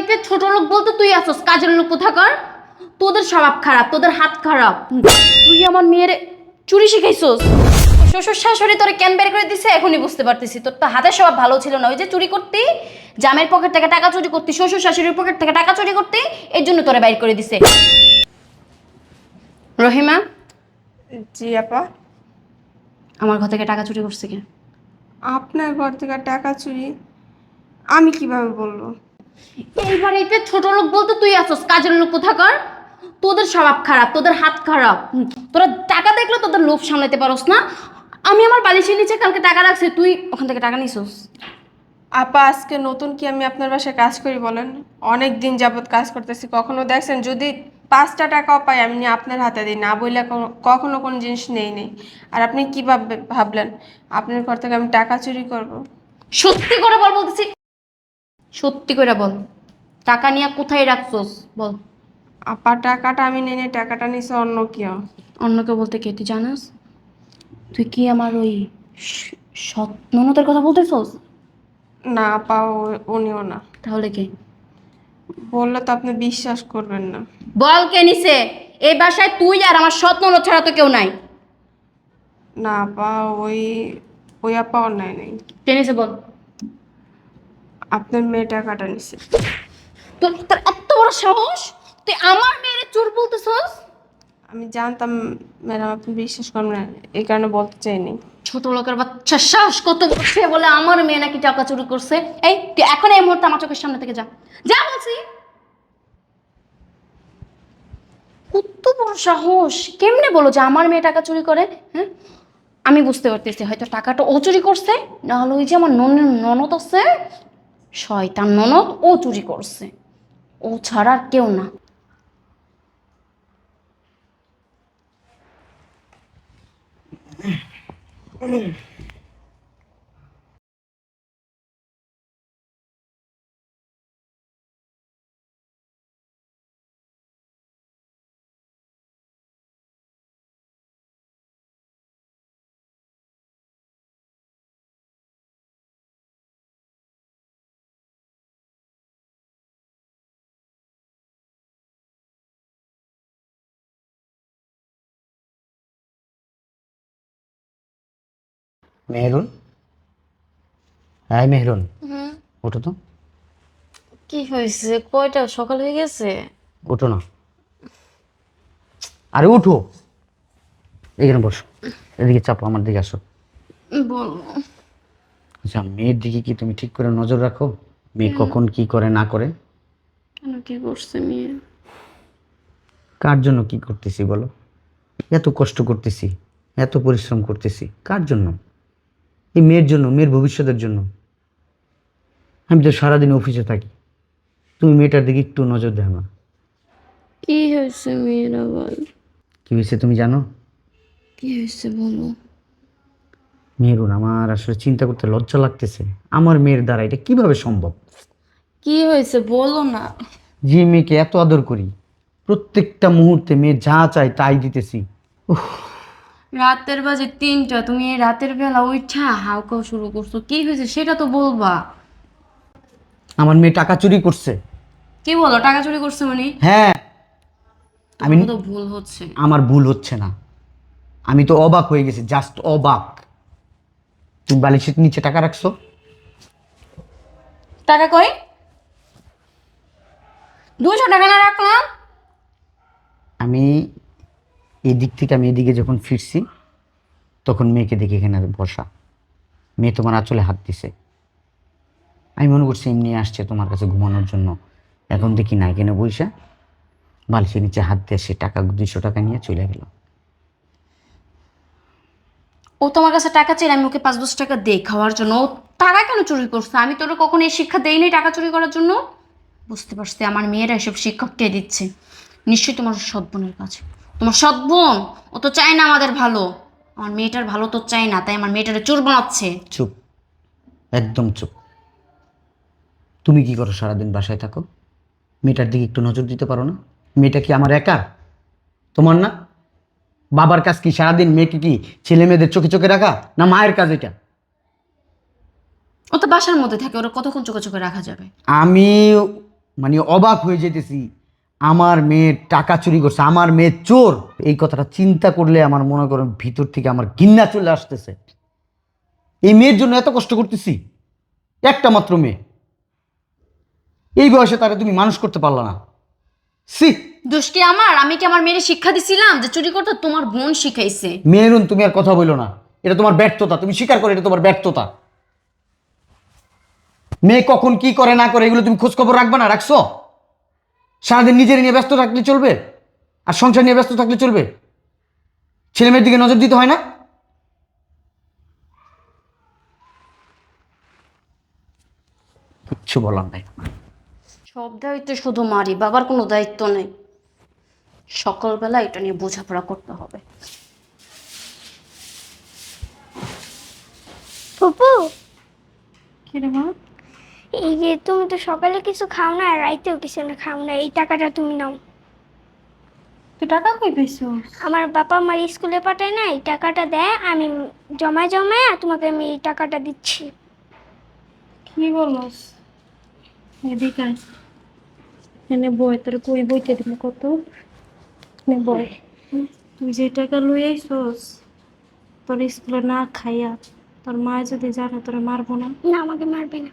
বাড়িতে ছোট লোক বলতে তুই আসস কাজের লোক কোথাকার? তোদের স্বভাব খারাপ তোদের হাত খারাপ। তুই আমার মেয়ের চুরি শিখাইছস? শ্বশুর শাশুড়ি তোরে কেন বের করে দিছে? এখনই বুঝতে পারতেছি। তোর তো হাতের স্বভাব ভালো ছিল না। ওই যে চুরি করতি জামের পকেট থেকে টাকা চুরি করতি শ্বশুর শাশুড়ির পকেট থেকে টাকা চুরি করতি এর জন্য তোরে বাইর করে দিছে। রহিমা? জি আপা। আমার ঘর থেকে টাকা চুরি করছে কে? আপনার ঘর থেকে টাকা চুরি আমি কীভাবে বলব? এই বাড়িতে ছোট লোক বলতে তুই আসস কাজের লোক কোথাকার? তোদের স্বভাব খারাপ তোদের হাত খারাপ। তোরা টাকা দেখলে তোদের লোভ সামলাতে পারোস না। আমি আমার বালিশের নিচে কালকে টাকা রাখছি তুই ওখান থেকে টাকা নিছস। আপা আজকে নতুন কি আমি আপনার বাসায় কাজ করি বলেন? অনেক দিন যাবত কাজ করতেছি কখনো দেখছেন? যদি পাঁচটা টাকাও পাই আমি আপনার হাতে দিই না কোনো- কখনো কোনো জিনিস নেই নেই। আর আপনি কি ভাববে ভাবলেন? আপনার ঘর থেকে আমি টাকা চুরি করব। সত্যি করে বল বলতেছি সত্যি করে বল। টাকা নিয়ে কোথায় রাখছস? বল। আপা টাকাটা আমি নেই নেই টাকাটা নিছে অন্য কেউ। অন্য কেউ বলতে কে? তুই জানাস? তুই কি আমার ওই স- সৎ ননদের কথা বলতেছস? না আপা ও- উনিও না। তাহলে কে? বললে তো আপনি বিশ্বাস করবেন না। বল কে নিছে? এই বাসায় তুই আর আমার সৎ ননদ ছাড়া তো কেউ নাই। না আপা ওই ওই আপা অন্যায় নেই। কে নিছে বল? আপনার মেয়ে টাকাটা নিছে। তোর তোর এত বড় সাহস? তুই আমার মেয়ের চোর বলতেছস? আমি জানতাম ম্যাডাম আপনি বিশ্বাস করবেন না এই কারণে বলতে চাইনি। ছোট লোকের বাচ্চা সাহস কত সে বলে আমার মেয়ে নাকি টাকা চুরি করছে? এই তুই এখন এই মুহূর্তে আমার চোখের সামনে থেকে যা। যা বলছি। কত বড় সাহস। কেমনে বলো যে আমার মেয়ে টাকা চুরি করে হ্যাঁ? আমি বুঝতে পারতেছি হয়তো টাকাটা ও চুরি করছে না হলে ওই যে আমার ননের ননদ আছে শয়তান ননদ ও চুরি করছে। ও ছাড়া আর কেউ না। মেহরুন? হ্যাঁ মেহরুন। ওঠো তো। কি হয়েছে? কয়টা? সকাল হয়ে গেছে? ওঠো না। আরে উঠো এখানে বসো। এদিকে চাপো আমার দিকে আসো। বলো। আচ্ছা মেয়ের দিকে কি তুমি ঠিক করে নজর রাখো? মেয়ে কখন কি করে না করে? কেন কি করছে মেয়ে? কার জন্য কি করতেছি বলো? এত কষ্ট করতেছি এত পরিশ্রম করতেছি কার জন্য? এই মেয়ের জন্য মেয়ের ভবিষ্যতের জন্য। আমি তো সারাদিন অফিসে থাকি। তুমি মেয়েটার দিকে একটু নজর দেয় না। কি হয়েছে মেয়ের আবার কি হয়েছে তুমি জানো? কি হয়েছে বলো? মেয়েরুন আমার আসলে চিন্তা করতে লজ্জা লাগতেছে। আমার মেয়ের দ্বারা এটা কীভাবে সম্ভব? কি হয়েছে বলো না। যে মেয়েকে এত আদর করি প্রত্যেকটা মুহূর্তে মেয়ে যা চায় তাই দিতেছি। উফ, রাতের বাজে তিনটা তুমি এই রাতের বেলা উঠা হাউকাও শুরু করছ। কি হয়েছে সেটা তো বলবা। আমার মেয়ে টাকা চুরি করছে। কি বলো টাকা চুরি করছে মানে? হ্যাঁ। আমি তো ভুল হচ্ছে। আমার ভুল হচ্ছে না। আমি তো অবাক হয়ে গেছি জাস্ট অবাক। তুমি বালিশের নিচে টাকা রাখছো? টাকা কই? দুশো টাকা না রাখলাম? আমি এই দিক থেকে আমি এদিকে যখন ফিরছি, তখন মেয়েকে দেখে এখানে বসা। মেয়ে তোমার আঁচলে হাত দিছে। আমি মনে করছি এমনি আসছে তোমার কাছে ঘুমানোর জন্য। এখন দেখি না এখানে বইসা। বালিশের নিচে হাত দিয়ে সে টাকা, দুইশো টাকা নিয়ে চলে গেল। ও তোমার কাছে টাকা চাইলে আমি ওকে পাঁচ দশ টাকা দেই খাওয়ার জন্য। ও টাকা কেন চুরি করছে? আমি তোর কখনো এই শিক্ষা দেইনি টাকা চুরি করার জন্য। বুঝতে পারছি আমার মেয়েরা এসব শিক্ষক কে দিচ্ছে। নিশ্চয়ই তোমার সৎ বোনের কাছে। তোমার সৎ বোন ও তো চায় না আমাদের ভালো। আমার মেয়েটার ভালো তো চাই না তাই আমার মেয়েটারে চোর বানাচ্ছে। চুপ একদম চুপ। তুমি কি করো সারাদিন বাসায় থাকো? মেয়েটার দিকে একটু নজর দিতে পারো না? মেয়েটা কি আমার একা? তোমার না? বাবার কাজ কি সারাদিন মেয়েকে কি ছেলে মেয়েদের চোখে চোখে রাখা না মায়ের কাজ এটা? ও তো বাসার মধ্যে থাকে ওরা কতক্ষণ চোখে চোখে রাখা যাবে? আমি মানে অবাক হয়ে যেতেছি। আমার মেয়ের টাকা চুরি করছে আমার মেয়ে চোর। এই কথাটা চিন্তা করলে আমার মনে করেন ভিতর থেকে আমার ঘৃণা চলে আসতেছে। এই মেয়ের জন্য এত কষ্ট করতেছি একটা মাত্র মেয়ে। এই বয়সে তারা তুমি মানুষ করতে পারল না। সি দোষ কি আমার? আমি কি আমার মেয়ের শিক্ষা দিছিলাম যে চুরি করতে তোমার বোন শিখাইছে? মেয়েরুন তুমি আর কথা বলো না। এটা তোমার ব্যর্থতা তুমি স্বীকার করো এটা তোমার ব্যর্থতা। মেয়ে কখন কি করে না করে এগুলো তুমি খোঁজ খবর রাখবে না রাখছো? সারাদিন নিজের নিয়ে ব্যস্ত থাকলে চলবে? আর সংসার নিয়ে ব্যস্ত থাকলে চলবে? ছেলেমেয়ের দিকে নজর দিতে হয় না? কিচ্ছু বলার নাই। সব দায়িত্ব শুধু মারি বাবার কোনো দায়িত্ব নেই। সকালবেলা এটা নিয়ে বোঝাপড়া করতে হবে। ফুপু! কিরে মা? এই যে তুমি তো সকালে কিছু খাও না আর রাইতেও কিছু না খাও না এই টাকাটা তুমি নাও। তো টাকা কই পেয়েছ আমার বাবা আমার স্কুলে পাঠায় না এই টাকাটা দেয় আমি জমায় জমায় তোমাকে আমি এই টাকাটা দিচ্ছি। কি বলস? এদিকে আয়। এনে বই তোর কই বইতে দিল কত? নে বই তুই যে টাকা লই আইছস তোর স্কুলে না খাইয়া তোর মা যদি জানে তোরে মারবো না। না আমাকে মারবে না।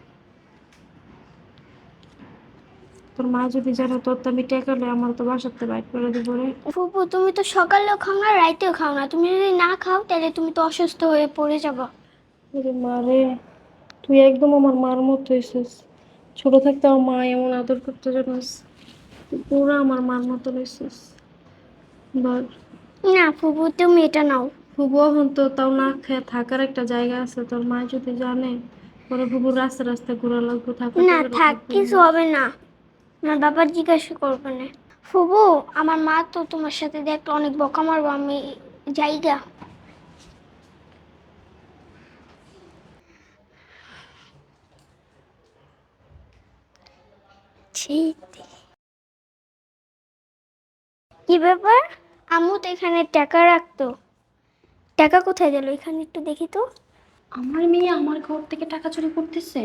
তোর মা যদি জানে তোর তো আমি টাকা লই আমার তো বাসাতে বাইর করে দিব রে। ফুপু তুমি তো সকালেও খাও না রাইতেও খাও না। তুমি যদি না খাও তাহলে তুমি তো অসুস্থ হয়ে পড়ে যাব। ওরে মা রে তুই একদম আমার মার মতো হয়েছিস ছোট থাকতে আমার মা এমন আদর করতে জানিস। তুই পুরো আমার মার মতো হয়েছিস বল না ফুপু তুমি এটা নাও। ফুবু এখন তো তাও না খেয়ে থাকার একটা জায়গা আছে। তোর মা যদি জানে পরে ফুবুর রাস্তা রাস্তায় ঘোরা লাগবে থাকার না থাক কিছু হবে না। আমার বাবা জিজ্ঞাসা করবে না। ফুবু, আমার মা তো তোমার সাথে দেখলে অনেক বকা মারবো, আমি জায়গা কি ব্যাপার? আমু তো এখানে টাকা রাখতো। টাকা কোথায় গেল? এখানে একটু দেখি তো। আমার মেয়ে আমার ঘর থেকে টাকা চুরি করতেছে।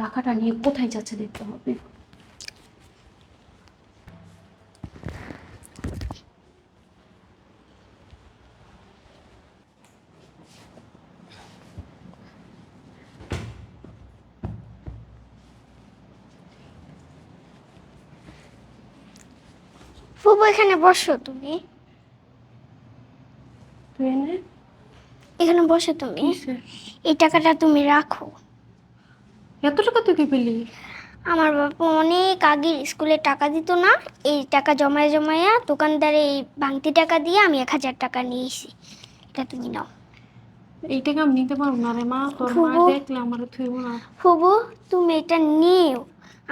টাকাটা নিয়ে কোথায় যাচ্ছে দেখতে হবে। ফুবু এখানে বসো তুমি। এখানে বসো তুমি। এই টাকাটা তুমি রাখো। এত টাকা তুই কি পেলি? আমার বাবা অনেক আগে স্কুলে টাকা দিত না এই টাকা জমায় জমায়া দোকানদারে এই ভাঙতি টাকা দিয়ে আমি এক হাজার টাকা নিয়েছি এটা তুমি নাও। এই টাকা আমি নিতে পারব না রে মা তোর মা ফুবু। দেখলে আমার থইব না। ফুবু তুমি এটা নিও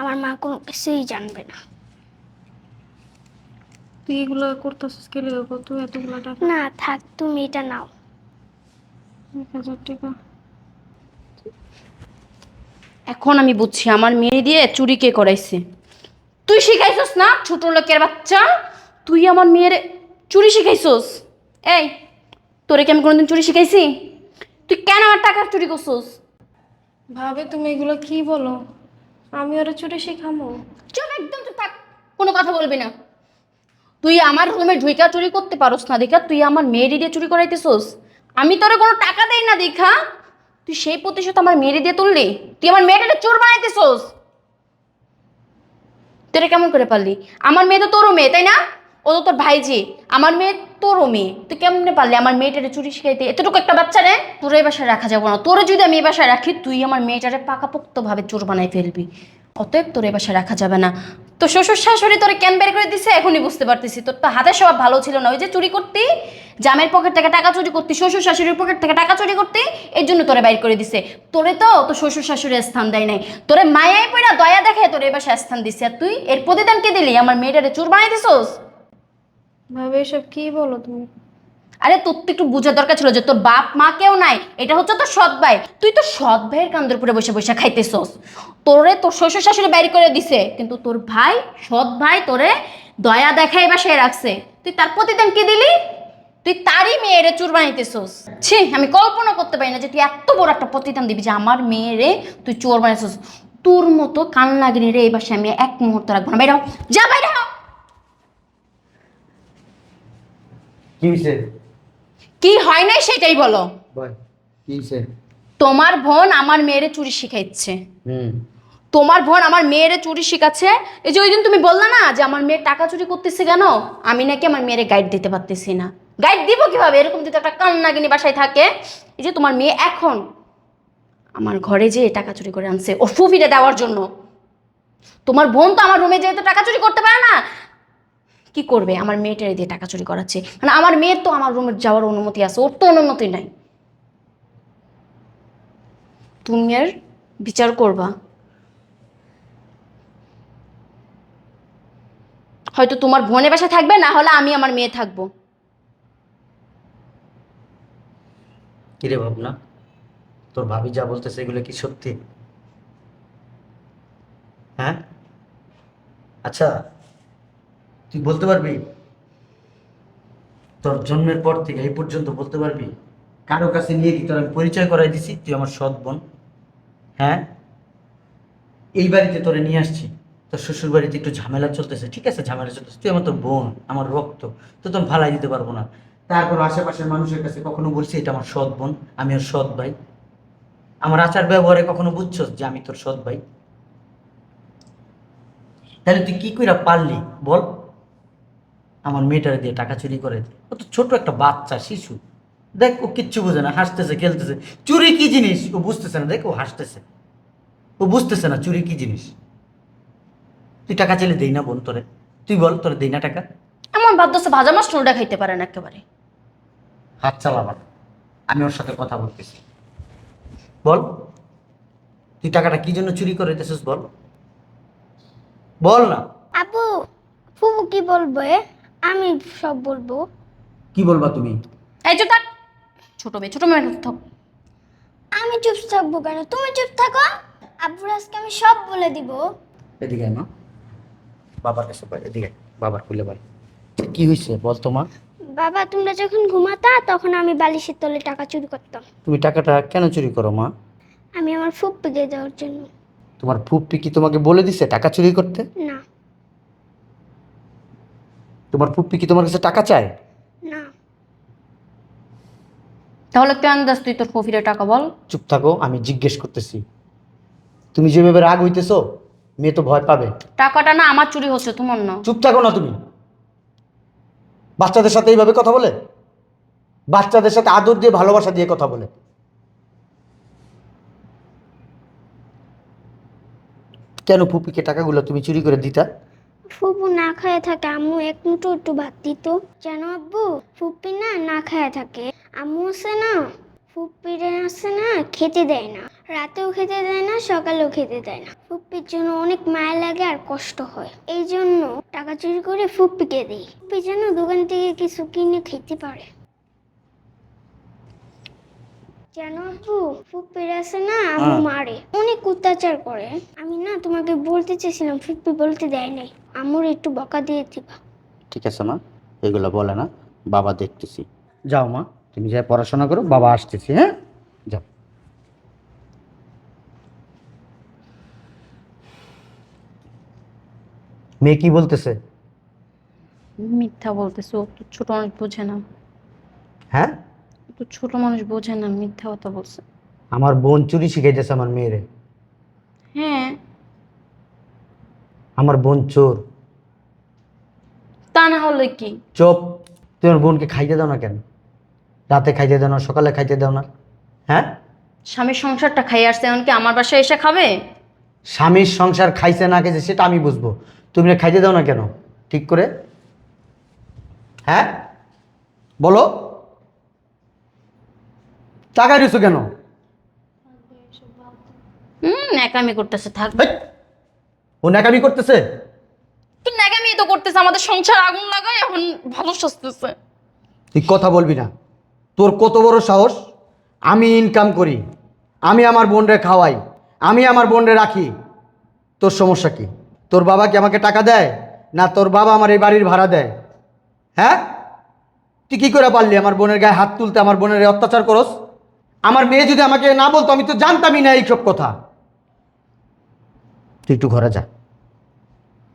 আমার মা কোনো কিছুই জানবে না। তুই এগুলো করতেছিস কে লেগে কত এতগুলো টাকা না থাক তুমি এটা নাও। এক হাজার টাকা। এখন আমি বুঝছি আমার মেয়ে দিয়ে চুরি কে করাইছে? তুই শিখাইছস না ছোট লোকের বাচ্চা? তুই আমার মেয়ের চুরি শিখাইছস? এই তোরে কি আমি কোনোদিন চুরি শিখাইছি? তুই কেন আমার টাকা চুরি করছস? ভাবে তুমি এগুলো কি বলো? আমি ওরা চুরি শিখামো। চুপ একদম চুপ থাক কোনো কথা বলবি না। তুই আমার রুমে ঢুইকা চুরি করতে পারোস না দেখা তুই আমার মেয়েরই দিয়ে চুরি করাইতেছস। আমি তোরে কোনো টাকা দেই না দেখা। তুই সেই প্রতিশোধ আমার মেয়েরে দিয়ে তুললি? তুই আমার মেয়েটাকে চোর বানাইতেছস তোরা কেমন করে পারলি? আমার মেয়ে তো তোরও মেয়ে, তাই না? ও তো তোর ভাইজি। আমার মেয়ে তোরও মেয়ে। তুই কেমনে পারলি আমার মেয়েটারে চুরি শিখাইতে? এতটুকু একটা বাচ্চা রে, তোর এই বাসায় রাখা যাব না। তোরে যদি আমি এই বাসায় রাখি, তুই আমার মেয়েটারে পাকাপোক্তভাবে চোর বানাই ফেলবি। অতএব তোর এই বাসায় রাখা যাবে না। তো শ্বশুর শাশুড়ি তোরে কেন বের করে দিছে? এখনই বুঝতে পারতেছি। তোর তো হাতের স্বভাব ভালো ছিল না। ওই যে চুরি করতি, জামের পকেট থেকে টাকা চুরি করতি, শ্বশুর শাশুড়ির পকেট থেকে টাকা চুরি করতি, এর জন্য তোরে বাইর করে দিছে। তোরে তো তো শ্বশুর শাশুড়ি স্থান দেয় নাই। তোরে মায়াই পড়া দয়া দেখে তোর এবার স্থান দিছে। আর তুই এর প্রতিদান কে দিলি? আমার মেয়েটারে চুর বানিয়ে দিছস? ভাবে এসব কি বলো তুমি? আরে তোর তো একটু বোঝার দরকার ছিল যে তোর বাপ মা কেউ নাই এটা হচ্ছে তোর সৎ ভাই। তুই তো সৎ ভাইয়ের কান্দের উপরে বসে বসে খাইতেছস। তোরে তোর শ্বশুর শাশুড়ি বাইর করে দিছে কিন্তু তোর ভাই সৎ ভাই তোরে দয়া দেখাই বাসায় রাখছে। তুই তার প্রতিদান কি দিলি? তুই তারই মেয়েরে চুর বানাইতেছস ছি আমি কল্পনা করতে পারি না যে তুই এত বড় একটা প্রতিদান দিবি যে আমার মেয়েরে তুই চোর বানাইছস তোর মতো কান লাগেনি রে এই বাসায় আমি এক মুহূর্ত রাখব না। বাইরে যা বাইরে কি হয়েছে কি হয় নাই সেটাই বলো। তোমার বোন আমার মেয়েরে চুরি শিখাইছে। হুম। তোমার বোন আমার মেয়েরে চুরি শিখাচ্ছে। এই যে ওই দিন তুমি বললা না যে আমার মেয়ে টাকা চুরি করতেছে কেন? আমি নাকি আমার মেয়েরে গাইড দিতে পারতেছি না। গাইড দিব কীভাবে? এরকম যদি একটা কান্নাগিনি বাসায় থাকে এই যে তোমার মেয়ে এখন আমার ঘরে যে টাকা চুরি করে আনছে ও ফুফিরে দেওয়ার জন্য। তোমার বোন তো আমার রুমে যেহেতু টাকা চুরি করতে পারে না। কি করবে? আমার মেয়েটারে দিয়ে টাকা চুরি করাচ্ছে। মানে আমার মেয়ের তো আমার রুমে যাওয়ার অনুমতি আছে, ওর তো অনুমতি নাই। তুমি এর বিচার করবা। হয়তো তোমার বোনের বাসায় থাকবে, না হলে আমি আমার মেয়ে থাকব। কিরে ভাবনা? তোর ভাবি যা বলতেছে এগুলো কি সত্যি? হ্যাঁ? আচ্ছা তুই বলতে পারবি? তোর জন্মের পর থেকে এই পর্যন্ত বলতে পারবি? কারও কাছে নিয়ে কি তোর আমি পরিচয় করাই দিছি? তুই আমার সৎ বোন। হ্যাঁ? এই বাড়িতে তোরে নিয়ে আসছি। তোর শ্বশুর বাড়িতে একটু ঝামেলা চলতেছে। ঠিক আছে, ঝামেলা চলতেছে। তুই আমার তো বোন, আমার রক্ত। তো তো ভালাই দিতে পারব না। তারপর আশেপাশের মানুষের কাছে কখনো বলছি, এটা আমার সৎ বোন, আমি ওর সৎ ভাই। আমার আচার ব্যবহারে কখনো বুঝছস যে আমি তোর সৎ ভাই? তাহলে তুই কি কইরা পারলি? বল। আমার মেয়েটারে দিয়ে টাকা চুরি করে ও তো ছোট একটা বাচ্চা শিশু। দেখ ও কিচ্ছু বোঝে না হাসতেছে খেলতেছে। চুরি কি জিনিস? ও বুঝতেছে না দেখ ও হাসতেছে। ও বুঝতেছে না চুরি কি জিনিস? তুই টাকা চাইলে দেই না বোন তোরে। তুই বল তোরে দেই না টাকা? আমার আছে ভাজা মাছ টোলটা খাইতে পারে না একেবারে। হাত চালাবার আমি ওর সাথে কথা বলতেছি। বল তুই টাকাটা কি জন্য চুরি করে দিতেছিস বল? বল না। আপু ফুবু কি বলব? এ? আমি সব বলব। কি বলবা তুমি? এই যে থাক। ছোট মেয়ে ছোট মেয়ে থাক। আমি চুপ থাকব কেন? তুমি চুপ থাকো। আব্বুর আজকে আমি সব বলে দিব। এদিকে আয় মা। বাবার কাছে বল, এদিকে বাবার খুলে বল। কি হয়েছে বল তো মা। বাবা তোমরা যখন ঘুমাতা তখন আমি বালিশের তলে টাকা চুরি করতাম। তুমি টাকাটা কেন চুরি করো মা? আমি আমার ফুপ্পিকে দেওয়ার জন্য। তোমার ফুপ্পি কি তোমাকে বলে দিছে টাকা চুরি করতে? না। তোমার ফুপ্পি কি তোমার কাছে টাকা চায়? না। তাহলে কেন দাস তুই তোর কফিরে টাকা বল? চুপ থাকো আমি জিজ্ঞেস করতেছি। তুমি যেভাবে রাগ হইতেছো মেয়ে তো ভয় পাবে। টাকাটা না আমার চুরি হচ্ছে তোমার না। চুপ থাকো না তুমি। বাচ্চাদের সাথে এইভাবে কথা বলে? বাচ্চাদের সাথে আদর দিয়ে ভালোবাসা দিয়ে কথা বলে? কেন ফুপিকে টাকাগুলো তুমি চুরি করে দিতা? ফুপু না খায় থাকে, আম্মু এক মুঠো একটু ভাত দিত। জানো আব্বু, ফুপি না না খায় থাকে। আম্মু আছে না, ফুপির আছে না, খেতে দেয় না। রাতেও খেতে দেয় না, সকালেও খেতে দেয় না। ফুপ্পির জন্য অনেক মায়া লাগে আর কষ্ট হয়। এই জন্য টাকা চুরি করে ফুপ্পিকে দিই। ফুপ্পি যেন দোকান থেকে কিছু কিনে খেতে পারে। জানো আব্বু ফুপ্পির আছে না আম্মু হ্যাঁ। মারে। অনেক অত্যাচার করে। আমি না তোমাকে বলতে চেয়েছিলাম ফুপ্পি বলতে দেয় নাই। আমুর একটু বকা দিয়ে দিবা। ঠিক আছে মা এগুলো বলে না বাবা দেখতেছি। যাও মা তুমি যাই পড়াশোনা করো বাবা আসতেছি হ্যাঁ? যাও। মেয়ে কি বলতেছে? মিথ্যা বলতেছে ও তো ছোট মানুষ বোঝে না। হ্যাঁ? ছোট মানুষ বোঝে না মিথ্যা কথা বলছে। আমার বোন চুরি শিখাইতেছে আমার মেয়েরে। হ্যাঁ। আমার বোন চোর। তা না হলে কি? চোপ তুমি আমার বোনকে খাইতে দাও না কেন? রাতে খাইতে দাও না সকালে খাইতে দাও না। হ্যাঁ? স্বামীর সংসারটা খাই আসছে এমনকি আমার বাসায় এসে খাবে? স্বামীর সংসার খাইছে না খেয়েছে সেটা আমি বুঝব। তুমি খাইতে দাও না কেন? ঠিক করে? হ্যাঁ? বলো? টাকা দিছো কেন? হুম ন্যাকামি করতেছে থাক। হেই! ও নাকামি করতেছে? তো ন্যাকামি তো করতেছে আমাদের সংসার আগুন লাগায় এখন ভালো সস্তেছে তুই কথা বলবি না। তোর কত বড় সাহস? আমি ইনকাম করি আমি আমার বোনরে খাওয়াই আমি আমার বোনরে রাখি। তোর সমস্যা কি? তোর বাবা কি আমাকে টাকা দেয়? না তোর বাবা আমার এই বাড়ির ভাড়া দেয়? হ্যাঁ? তুই কী করে পারলি আমার বোনের গায়ে হাত তুলতে আমার বোনের অত্যাচার করস? আমার মেয়ে যদি আমাকে না বলতো আমি তো জানতামই না এইসব কথা। তুই একটু ঘরে যা।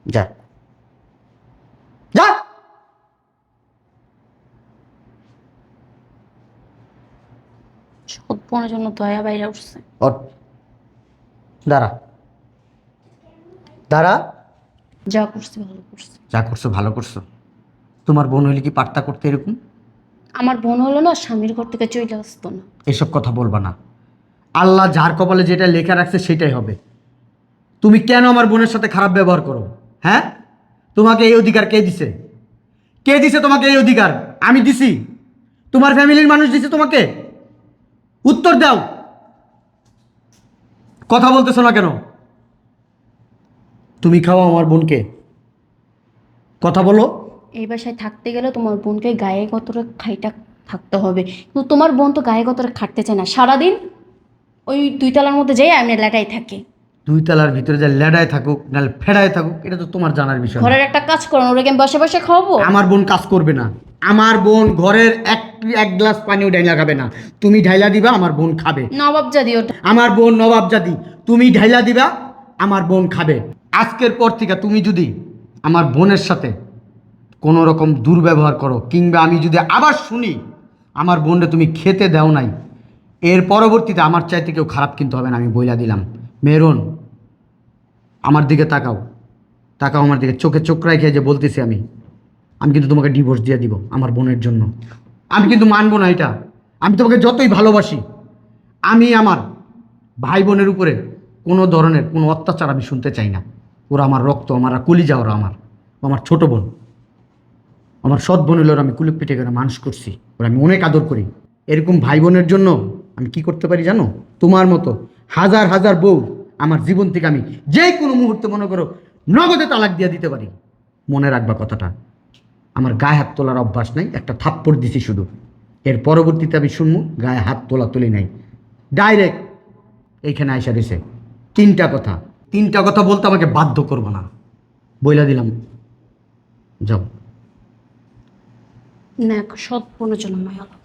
যা। যা! সৎ বোনের জন্য দয়া বাইরে উঠছে। ওর দাঁড়া। দাঁড়া। যা করছে ভালো করছে। যা করছ ভালো করছ। তোমার বোন হইলে কি পার্তা করতে এরকম? আমার বোন হলো না, স্বামীর ঘর থেকে চলে আসতো না। এসব কথা বলবা না। আল্লাহ যার কপালে যেটা লেখা রাখছে সেটাই হবে। তুমি কেন আমার বোনের সাথে খারাপ ব্যবহার করো? হ্যাঁ? তোমাকে এই অধিকার কে দিছে? কে দিছে তোমাকে এই অধিকার? আমি দিছি। তোমার ফ্যামিলির মানুষ দিছে তোমাকে? উত্তর দাও। কথা বলতেছো না কেন? তুমি খাও আমার বোনকে। কথা বলো। এই বাসায় থাকতে গেলে তোমার বোনকে গায়ে গতরে খাইটা থাকতে হবে। কিন্তু তোমার বোন তো গায়ে গতরে খাটতে চায় না। সারাদিন ওই দুই তলার মধ্যে যেয়ে আমি লেটাই থাকি। দুই তলার ভিতরে যে লেডায় থাকুক নাহলে ফেডায় থাকুক এটা তো তোমার জানার বিষয় ঘরের একটা কাজ করো ওরা আমি বসে বসে খাওয়াবো? আমার বোন কাজ করবে না। আমার বোন ঘরের এক এক গ্লাস পানিও ঢাইলা খাবে না। তুমি ঢাইলা দিবা আমার বোন খাবে। নবাব জাদি ওটা। আমার বোন নবাব জাদি তুমি ঢাইলা দিবা আমার বোন খাবে। আজকের পর থেকে তুমি যদি আমার বোনের সাথে কোনো রকম দুর্ব্যবহার করো, কিংবা আমি যদি আবার শুনি, আমার বোনটা তুমি খেতে দাও নাই, এর পরবর্তীতে আমার চাইতে কেউ খারাপ কিন্তু হবে না, আমি বইলা দিলাম। মেরুন, আমার দিকে তাকাও তাকাও আমার দিকে, চোখে চোখ রাখে যে বলতেছি আমি আমি কিন্তু তোমাকে ডিভোর্স দিয়ে দিব আমার বোনের জন্য। আমি কিন্তু মানবো না এটা, আমি তোমাকে যতই ভালোবাসি, আমি আমার ভাই বোনের উপরে কোনো ধরনের কোনো অত্যাচার আমি শুনতে চাই না। ওরা আমার রক্ত আমার কলিজা, ওরা আমার আমার ছোটো বোন। আমার সৎ বোন হলো আমি কুলুক পিঠে করে মানুষ করছি। ওরা আমি অনেক আদর করি। এরকম ভাই বোনের জন্য আমি কি করতে পারি জানো? তোমার মতো হাজার হাজার বউ আমার জীবন থেকে আমি যে কোনো মুহূর্তে মনে করো নগদে তালাক দিয়ে দিতে পারি। মনে রাখবা কথাটা। আমার গায়ে হাত তোলার অভ্যাস নাই, একটা থাপ্পড় দিছি শুধু। এর পরবর্তীতে আমি শুনব, গায়ে হাত তোলা তুলি নাই। ডাইরেক্ট এইখানে আইসা দিছে তিনটা কথা। তিনটা কথা বলতে আমাকে বাধ্য করব না। বইলা দিলাম। যাও। না সৎ বোনের জন্য মায়া লাগে।